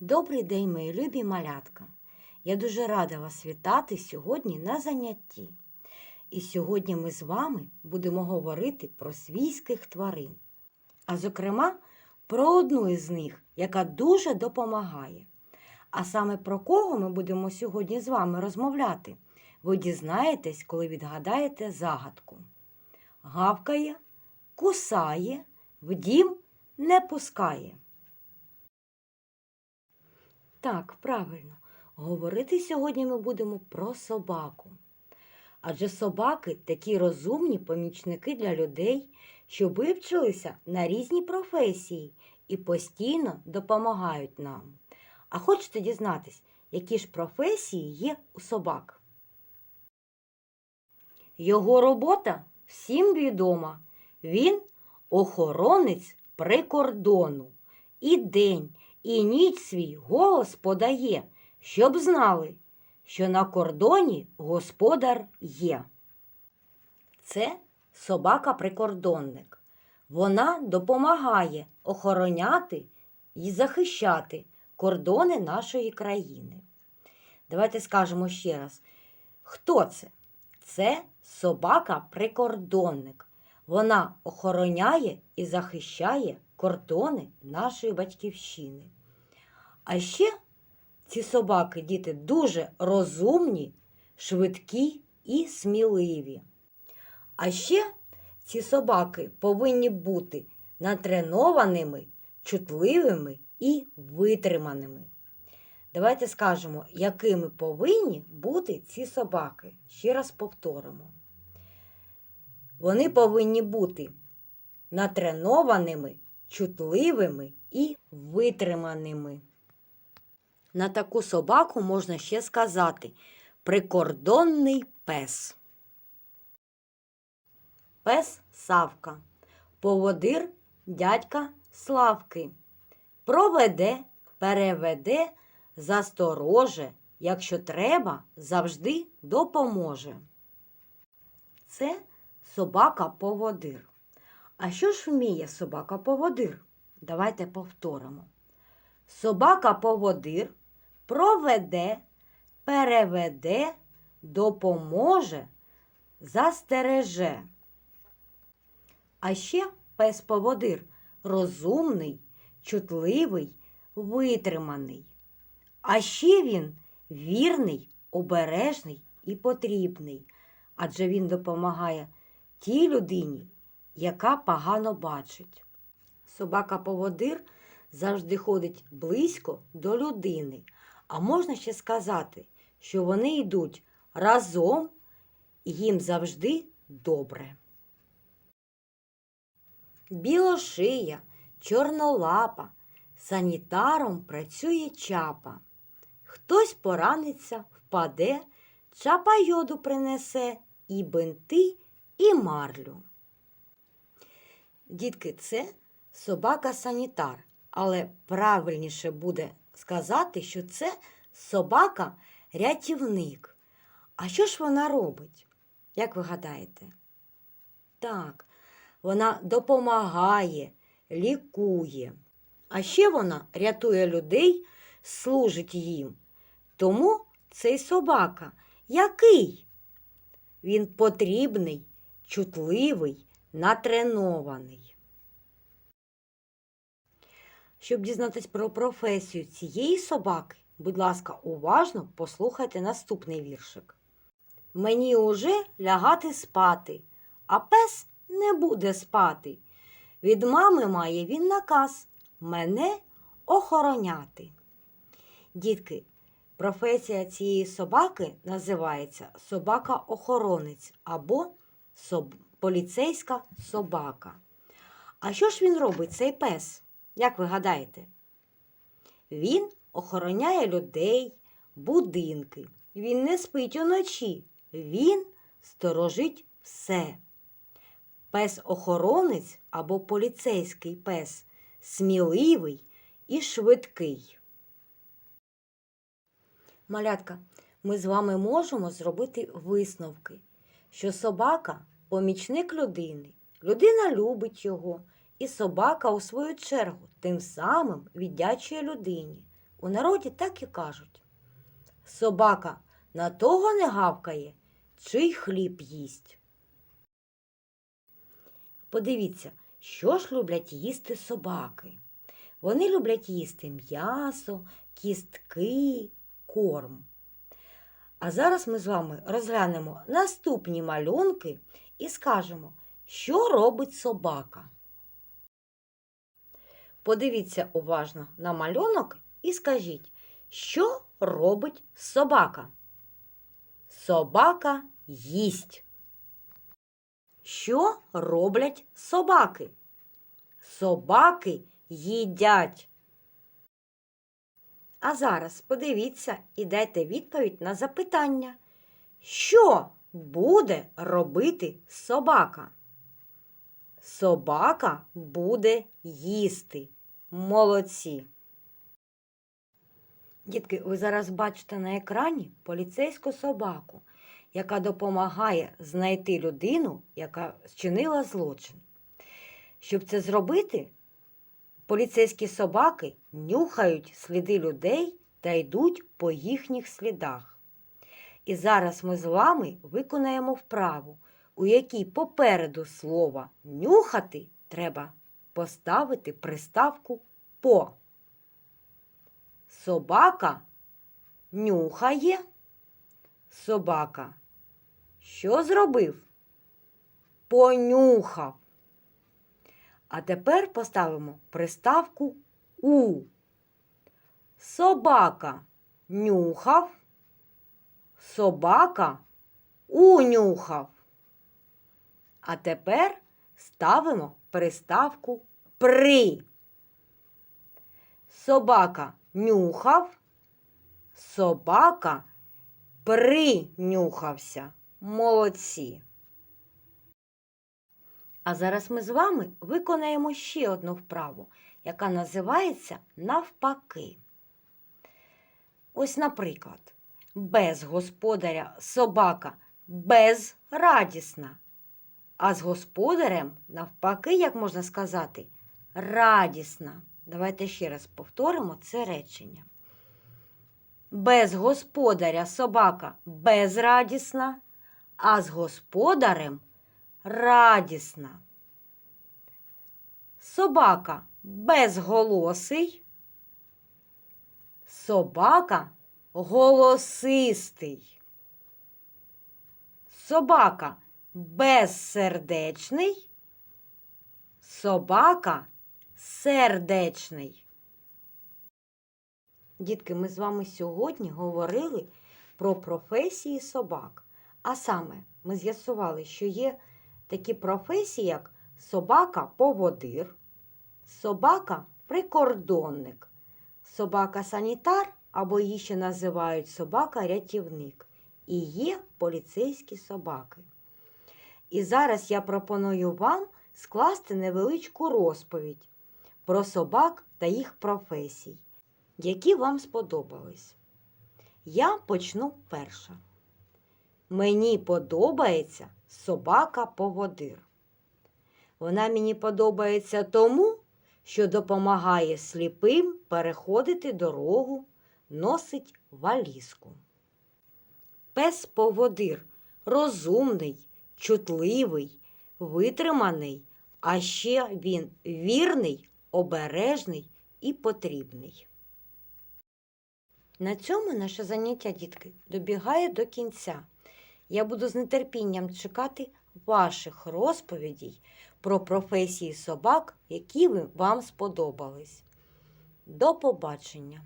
Добрий день, мої любі малятка. Я дуже рада вас вітати сьогодні на занятті. І сьогодні ми з вами будемо говорити про свійських тварин. А зокрема, про одну із них, яка дуже допомагає. А саме про кого ми будемо сьогодні з вами розмовляти, ви дізнаєтесь, коли відгадаєте загадку. Гавкає, кусає, в дім не пускає. Так, правильно. Говорити сьогодні ми будемо про собаку. Адже собаки такі розумні помічники для людей, що вивчилися на різні професії і постійно допомагають нам. А хочете дізнатись, які ж професії є у собак? Його робота всім відома. Він охоронець прикордону. І день, і ніч свій голос подає, щоб знали, що на кордоні господар є. Це собака-прикордонник. Вона допомагає охороняти і захищати кордони нашої країни. Давайте скажемо ще раз, хто це? Це собака-прикордонник. Вона охороняє і захищає кордони нашої батьківщини. А ще ці собаки, діти, дуже розумні, швидкі і сміливі. А ще ці собаки повинні бути натренованими, чутливими і витриманими. Давайте скажемо, якими повинні бути ці собаки. Ще раз повторимо. Вони повинні бути натренованими, чутливими і витриманими. На таку собаку можна ще сказати прикордонний пес. Пес Савка, поводир дядька Славки. Проведе, переведе, застороже, якщо треба, завжди допоможе. Це собака-поводир. А що ж вміє собака-поводир? Давайте повторимо. Собака-поводир проведе, переведе, допоможе, застереже. А ще пес-поводир розумний, чутливий, витриманий. А ще він вірний, обережний і потрібний, адже він допомагає тій людині, яка погано бачить. Собака-поводир завжди ходить близько до людини, а можна ще сказати, що вони йдуть разом і їм завжди добре. Білошия, чорнолапа, санітаром працює чапа. Хтось пораниться, впаде, чапа йоду принесе і бинти, і марлю. Дітки, це собака-санітар, але правильніше буде сказати, що це собака-рятівник. А що ж вона робить? Як ви гадаєте? Так, вона допомагає, лікує. А ще вона рятує людей, служить їм. Тому цей собака який? Він потрібний, чутливий, натренований. Щоб дізнатись про професію цієї собаки, будь ласка, уважно послухайте наступний віршик. Мені уже лягати спати, а пес не буде спати. Від мами має він наказ мене охороняти. Дітки, професія цієї собаки називається собака-охоронець або поліцейська собака. А що ж він робить, цей пес? Як ви гадаєте? Він охороняє людей, будинки. Він не спить уночі. Він сторожить все. Пес-охоронець або поліцейський пес сміливий і швидкий. Малятка, ми з вами можемо зробити висновки, що собака помічник людини. Людина любить його, і собака, у свою чергу, тим самим віддячує людині. У народі так і кажуть. Собака на того не гавкає, чий хліб їсть. Подивіться, що ж люблять їсти собаки. Вони люблять їсти м'ясо, кістки, корм. А зараз ми з вами розглянемо наступні малюнки і скажемо, що робить собака. Подивіться уважно на малюнок і скажіть, що робить собака? Собака їсть. Що роблять собаки? Собаки їдять. А зараз подивіться і дайте відповідь на запитання. Що буде робити собака? Собака буде їсти. Молодці. Дітки, ви зараз бачите на екрані поліцейську собаку, яка допомагає знайти людину, яка вчинила злочин. Щоб це зробити, поліцейські собаки нюхають сліди людей та йдуть по їхніх слідах. І зараз ми з вами виконаємо вправу, у якій попереду слова нюхати треба поставити приставку по. Собака нюхає. Собака. Що зробив? Понюхав. А тепер поставимо приставку у. Собака нюхав. Собака унюхав. А тепер ставимо приставку при. Собака нюхав. Собака принюхався. Молодці. А зараз ми з вами виконаємо ще одну вправу, яка називається навпаки. Ось, наприклад, без господаря собака безрадісна, а з господарем, навпаки, як можна сказати, радісна. Давайте ще раз повторимо це речення. Без господаря собака безрадісна, а з господарем радісна. Собака безголосий. Собака голосистий. Собака безсердечний. Собака сердечний. Дітки, ми з вами сьогодні говорили про професії собак. А саме ми з'ясували, що є такі професії, як собака-поводир, собака-прикордонник, собака-санітар або її ще називають собака-рятівник. І є поліцейські собаки. І зараз я пропоную вам скласти невеличку розповідь про собак та їх професій, які вам сподобались. Я почну перша. Мені подобається собака-поводир. Вона мені подобається тому, що допомагає сліпим переходити дорогу, носить валізку. Пес-поводир розумний, чутливий, витриманий, а ще він вірний, обережний і потрібний. На цьому наше заняття, дітки, добігає до кінця. Я буду з нетерпінням чекати ваших розповідей про професії собак, які вам сподобались. До побачення!